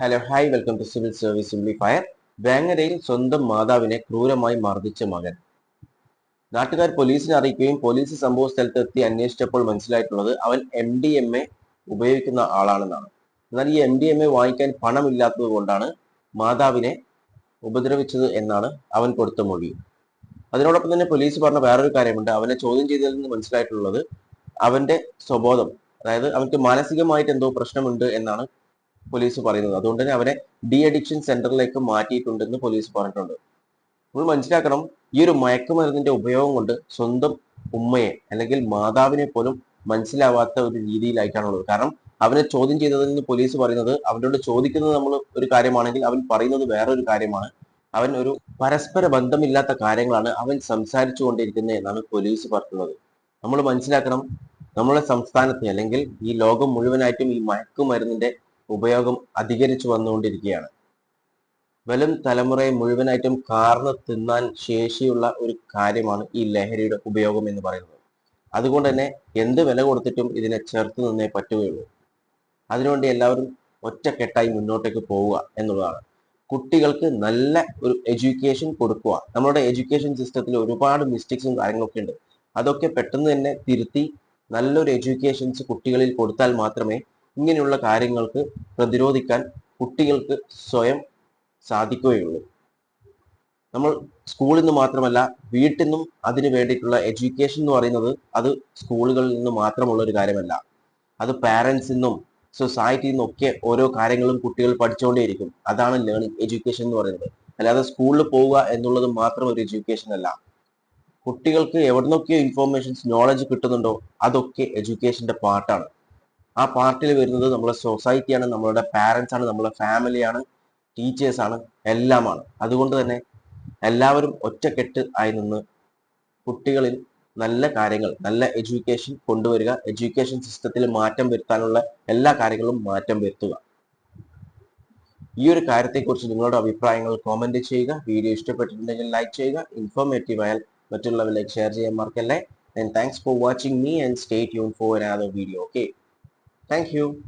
Hello hi welcome to civil service simplifier വേങ്ങരയിൽ സ്വന്തം മാതാവിനെ ക്രൂരമായി മർദ്ദിച്ച മകൻ. നാട്ടുകാർ പോലീസിനെ അറിയിക്കുകയും പോലീസ് സംഭവ സ്ഥലത്ത് എത്തി അന്വേഷിച്ചപ്പോൾ മനസ്സിലായിട്ടുള്ളത് അവൻ എം ഡി എം എ ഉപയോഗിക്കുന്ന ആളാണെന്നാണ്. എന്നാൽ ഈ എം ഡി എം എ വാങ്ങിക്കാൻ പണമില്ലാത്തത് കൊണ്ടാണ് മാതാവിനെ ഉപദ്രവിച്ചത് എന്നാണ് അവൻ കൊടുത്ത മൊഴി. അതിനോടൊപ്പം തന്നെ പോലീസ് പറഞ്ഞ വേറൊരു കാര്യമുണ്ട്. അവനെ ചോദ്യം ചെയ്തതിൽ നിന്ന് മനസ്സിലായിട്ടുള്ളത് അവന്റെ സ്വബോധം അതായത് അവൻക്ക് മാനസികമായിട്ട് എന്തോ പ്രശ്നമുണ്ട് എന്നാണ് പോലീസ് പറയുന്നത്. അതുകൊണ്ട് തന്നെ അവരെ ഡി അഡിക്ഷൻ സെന്ററിലേക്ക് മാറ്റിയിട്ടുണ്ടെന്ന് പോലീസ് പറഞ്ഞിട്ടുണ്ട്. നമ്മൾ മനസ്സിലാക്കണം ഈ ഒരു മയക്കുമരുന്നിന്റെ ഉപയോഗം കൊണ്ട് സ്വന്തം ഉമ്മയെ അല്ലെങ്കിൽ മാതാവിനെ പോലും മനസ്സിലാവാത്ത ഒരു രീതിയിലായിട്ടാണുള്ളത്. കാരണം അവനെ ചോദ്യം ചെയ്തതിൽ നിന്ന് പോലീസ് പറയുന്നത് അവനോട് ചോദിക്കുന്നത് നമ്മൾ ഒരു കാര്യമാണെങ്കിൽ അവൻ പറയുന്നത് വേറൊരു കാര്യമാണ്. അവൻ ഒരു പരസ്പര ബന്ധമില്ലാത്ത കാര്യങ്ങളാണ് അവൻ സംസാരിച്ചു കൊണ്ടിരിക്കുന്നത് എന്നാണ് പോലീസ് പറയുന്നത് നമ്മൾ മനസ്സിലാക്കണം നമ്മുടെ സംസ്ഥാനത്തെ അല്ലെങ്കിൽ ഈ ലോകം മുഴുവനായിട്ടും ഈ മയക്കുമരുന്നിന്റെ ഉപയോഗം അധികരിച്ചു വന്നുകൊണ്ടിരിക്കുകയാണ്. വരും തലമുറയെ മുഴുവനായിട്ടും കാർന്ന് തിന്നാൻ ശേഷിയുള്ള ഒരു കാര്യമാണ് ഈ ലഹരിയുടെ ഉപയോഗം എന്ന് പറയുന്നത്. അതുകൊണ്ട് തന്നെ എന്ത് വില കൊടുത്തിട്ടും ഇതിനെ ചേർത്ത് നിന്നേ പറ്റുകയുള്ളൂ. അതിനുവേണ്ടി എല്ലാവരും ഒറ്റക്കെട്ടായി മുന്നോട്ടേക്ക് പോവുക എന്നുള്ളതാണ്. കുട്ടികൾക്ക് നല്ല ഒരു എഡ്യൂക്കേഷൻ കൊടുക്കുക. നമ്മുടെ എഡ്യൂക്കേഷൻ സിസ്റ്റത്തിൽ ഒരുപാട് മിസ്റ്റേക്സും കാര്യങ്ങളൊക്കെ ഉണ്ട്. അതൊക്കെ പെട്ടെന്ന് തന്നെ തിരുത്തി നല്ലൊരു എഡ്യൂക്കേഷൻസ് കുട്ടികളിൽ കൊടുത്താൽ മാത്രമേ ഇങ്ങനെയുള്ള കാര്യങ്ങൾക്ക് പ്രതിരോധിക്കാൻ കുട്ടികൾക്ക് സ്വയം സാധിക്കുകയുള്ളൂ. നമ്മൾ സ്കൂളിൽ നിന്ന് മാത്രമല്ല വീട്ടിൽ നിന്നും അതിന് വേണ്ടിയിട്ടുള്ള എഡ്യൂക്കേഷൻ എന്ന് പറയുന്നത് അത് സ്കൂളുകളിൽ നിന്ന് മാത്രമുള്ള ഒരു കാര്യമല്ല. അത് പാരൻസിൽ നിന്നും സൊസൈറ്റിയിൽ നിന്നൊക്കെ ഓരോ കാര്യങ്ങളും കുട്ടികൾ പഠിച്ചുകൊണ്ടേയിരിക്കും. അതാണ് ലേണിംഗ് എഡ്യൂക്കേഷൻ എന്ന് പറയുന്നത്. അല്ലാതെ സ്കൂളിൽ പോവുക എന്നുള്ളത് മാത്രം ഒരു എഡ്യൂക്കേഷൻ അല്ല. കുട്ടികൾക്ക് എവിടുന്നൊക്കെയോ ഇൻഫോർമേഷൻസ് നോളജ് കിട്ടുന്നുണ്ടോ അതൊക്കെ എഡ്യൂക്കേഷന്റെ പാർട്ടാണ് ആ പാർട്ടിയിൽ വരുന്നത് നമ്മളെ സൊസൈറ്റിയാണ് നമ്മളുടെ പാരൻസ് ആണ് നമ്മളെ ഫാമിലിയാണ് ടീച്ചേഴ്സാണ് എല്ലാമാണ്. അതുകൊണ്ട് തന്നെ എല്ലാവരും ഒറ്റക്കെട്ട് ആയി നിന്ന് കുട്ടികളിൽ നല്ല കാര്യങ്ങൾ നല്ല എഡ്യൂക്കേഷൻ കൊണ്ടുവരിക എഡ്യൂക്കേഷൻ സിസ്റ്റത്തിൽ മാറ്റം വരുത്താനുള്ള എല്ലാ കാര്യങ്ങളും മാറ്റം വരുത്തുക. ഈ ഒരു കാര്യത്തെക്കുറിച്ച് നിങ്ങളുടെ അഭിപ്രായങ്ങൾ കോമന്റ് ചെയ്യുക. വീഡിയോ ഇഷ്ടപ്പെട്ടിട്ടുണ്ടെങ്കിൽ ലൈക്ക് ചെയ്യുക. ഇൻഫോർമേറ്റീവ് ആയാൽ മറ്റുള്ളവരിലേക്ക് ഷെയർ ചെയ്യാൻ മറക്കല്ലേ. And thanks for watching me and stay tune for another video okay Thank you.